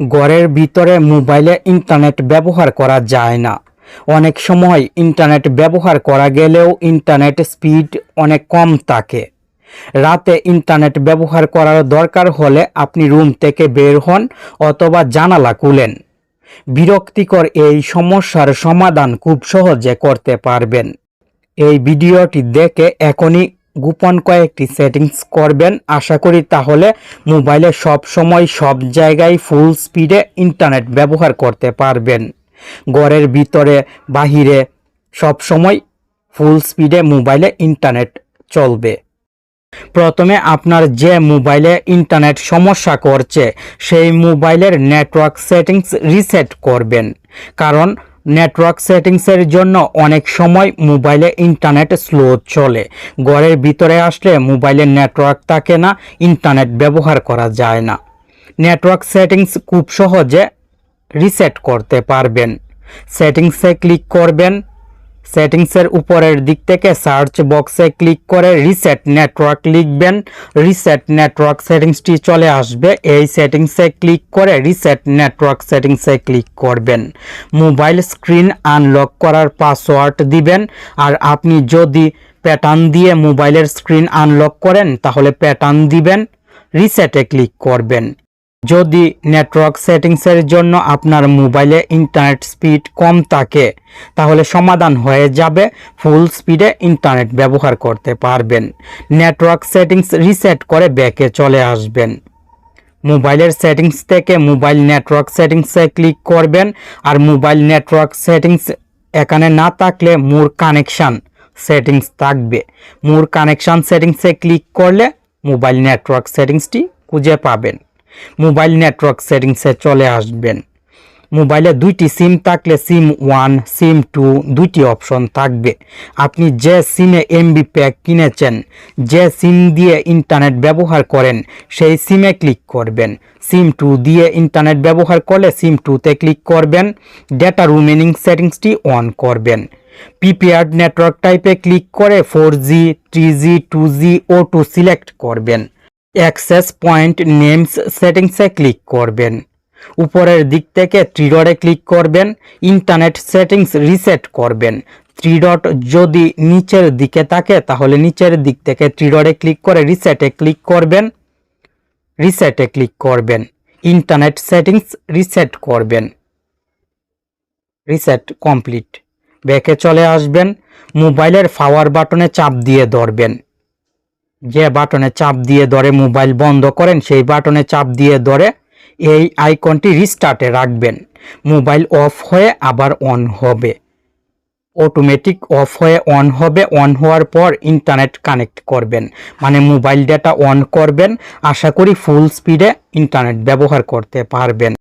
ঘরের ভিতরে মোবাইলে ইন্টারনেট ব্যবহার করা যায় না। অনেক সময় ইন্টারনেট ব্যবহার করা গেলেও ইন্টারনেট স্পিড অনেক কম থাকে। রাতে ইন্টারনেট ব্যবহার করার দরকার হলে আপনি রুম থেকে বের হন অথবা জানালা খুলেন। বিরক্তিকর এই সমস্যার সমাধান খুব সহজে করতে পারবেন। এই ভিডিওটি দেখে এখনই গোপন কয়েকটি সেটিংস করবেন। আশা করি তাহলে মোবাইলে সব সময় সব জায়গায় ফুল স্পিডে ইন্টারনেট ব্যবহার করতে পারবেন। ঘরের ভিতরে, বাহিরে সব সময় ফুল স্পিডে মোবাইলে ইন্টারনেট চলবে। প্রথমে আপনার যে মোবাইলে ইন্টারনেট সমস্যা করছে, সেই মোবাইলের নেটওয়ার্ক সেটিংস রিসেট করবেন। কারণ নেটওয়ার্ক সেটিংসের জন্য অনেক সময় মোবাইলে ইন্টারনেট স্লো চলে। ঘরের ভিতরে আসলে মোবাইলের নেটওয়ার্ক থাকে না, ইন্টারনেট ব্যবহার করা যায় না। নেটওয়ার্ক সেটিংস খুব সহজে রিসেট করতে পারবেন। সেটিংসে ক্লিক করবেন। সেটিংসের উপরের দিক থেকে সার্চ বক্সে ক্লিক করে রিসেট নেটওয়ার্ক লিখবেন। রিসেট নেটওয়ার্ক সেটিংসটি চলে আসবে। এই সেটিংসে ক্লিক করে রিসেট নেটওয়ার্ক সেটিংসে ক্লিক করবেন। মোবাইল স্ক্রিন আনলক করার পাসওয়ার্ড দিবেন। আর আপনি যদি প্যাটার্ন দিয়ে মোবাইলের স্ক্রিন আনলক করেন, তাহলে প্যাটার্ন দিবেন। রিসেটে ক্লিক করবেন। যদি নেটওয়ার্ক সেটিংসের জন্য আপনার মোবাইলে ইন্টারনেট স্পিড কম থাকে, তাহলে সমাধান হয়ে যাবে ফুল স্পিডে ইন্টারনেট ব্যবহার করতে পারবেন। নেটওয়ার্ক সেটিংস রিসেট করে ব্যাকে চলে আসবেন। মোবাইলের সেটিংস থেকে মোবাইল নেটওয়ার্ক সেটিংসে ক্লিক করবেন, আর মোবাইল নেটওয়ার্ক সেটিংস এখানে না থাকলে মোর কানেকশান সেটিংস থাকবে। মোর কানেকশান সেটিংসে ক্লিক করলে মোবাইল নেটওয়ার্ক সেটিংসটি খুঁজে পাবেন। মোবাইল নেটওয়ার্ক সেটিংসে চলে আসবেন। মোবাইলে দুইটি সিম থাকলে সিম ওয়ান, সিম টু দুইটি অপশন থাকবে। আপনি যে সিমে এমবি প্যাক কিনেছেন, যে সিম দিয়ে ইন্টারনেট ব্যবহার করেন, সেই সিমে ক্লিক করবেন। সিম টু দিয়ে ইন্টারনেট ব্যবহার করলে সিম টুতে ক্লিক করবেন। ডেটা রিমেনিং সেটিংসটি অন করবেন। প্রিপেয়ার্ড নেটওয়ার্ক টাইপে ক্লিক করে four G, three G, two G, ও টু সিলেক্ট করবেন। অ্যাক্সেস পয়েন্ট নেমস সেটিংসে ক্লিক করবেন। উপরের দিক থেকে থ্রি ডটে ক্লিক করবেন। ইন্টারনেট সেটিংস রিসেট করবেন। থ্রি ডট যদি নিচের দিকে থাকে, তাহলে নিচের দিক থেকে থ্রি ডটে ক্লিক করে রিসেটে ক্লিক করবেন। রিসেটে ক্লিক করবেন। ইন্টারনেট সেটিংস রিসেট করবেন। রিসেট কমপ্লিট ব্যাকে চলে আসবেন। মোবাইলের পাওয়ার বাটনে চাপ দিয়ে ধরবেন। যে বাটনে চাপ দিয়ে ধরে মোবাইল বন্ধ করেন, সেই বাটনে চাপ দিয়ে ধরে এই আইকনটি রিস্টার্টে রাখবেন। মোবাইল অফ হয়ে আবার অন হবে। অটোমেটিক অফ হয়ে অন হবে। অন হওয়ার পর ইন্টারনেট কানেক্ট করবেন। মানে মোবাইল ডেটা অন করবেন। আশা করি ফুল স্পিডে ইন্টারনেট ব্যবহার করতে পারবেন।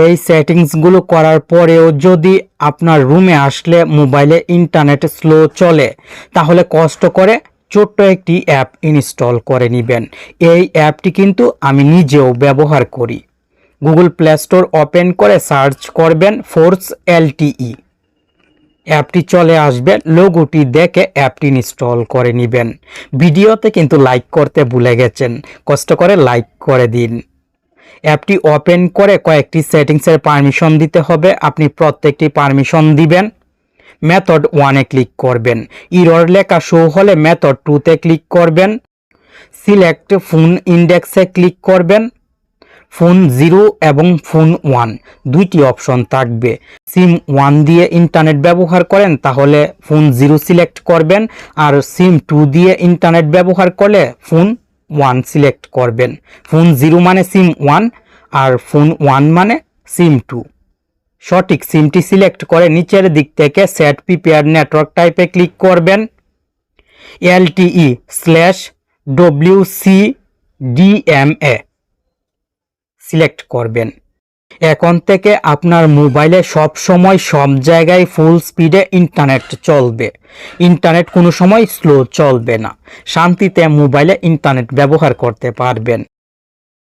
এই সেটিংসগুলো করার পরেও যদি আপনার রুমে আসলে মোবাইলে ইন্টারনেট স্লো চলে, তাহলে কষ্ট করে ছোট্ট একটি অ্যাপ ইনস্টল করে নেবেন। এই অ্যাপটি কিন্তু আমি নিজেও ব্যবহার করি। গুগল প্লে স্টোর ওপেন করে সার্চ করবেন ফোর্স এলটিই। অ্যাপটি চলে আসবে, লোগোটি দেখে অ্যাপটি ইনস্টল করে নেবেন। ভিডিওতে কিন্তু লাইক করতে ভুলে গেছেন, কষ্ট করে লাইক করে দিন। অ্যাপটি ওপেন করে কয়েকটি সেটিংসের পারমিশন দিতে হবে। আপনি প্রত্যেকটি পারমিশন দিবেন। মেথড ওয়ানে ক্লিক করবেন। ইরর লেখা শো হলে মেথড টুতে ক্লিক করবেন। সিলেক্ট ফোন ইন্ডেক্সে ক্লিক করবেন। ফোন জিরো এবং ফোন ওয়ান দুইটি অপশন থাকবে। সিম ওয়ান দিয়ে ইন্টারনেট ব্যবহার করেন, তাহলে ফোন জিরো সিলেক্ট করবেন। আর সিম টু দিয়ে ইন্টারনেট ব্যবহার করলে ফোন ওয়ান সিলেক্ট করবেন। ফোন জিরো মানে সিম ওয়ান আর ফোন ওয়ান মানে সিম টু সঠিক সিমটি সিলেক্ট করে নিচের দিক থেকে সেট প্রিপেয়ার নেটওয়ার্ক টাইপে ক্লিক করবেন। LTE slash W C DMA select করবেন। এখন থেকে আপনার মোবাইলে সব সময় সব জায়গায় ফুল স্পিডে ইন্টারনেট চলবে। ইন্টারনেট কোনো সময় স্লো চলবে না। শান্তিতে মোবাইলে ইন্টারনেট ব্যবহার করতে পারবেন।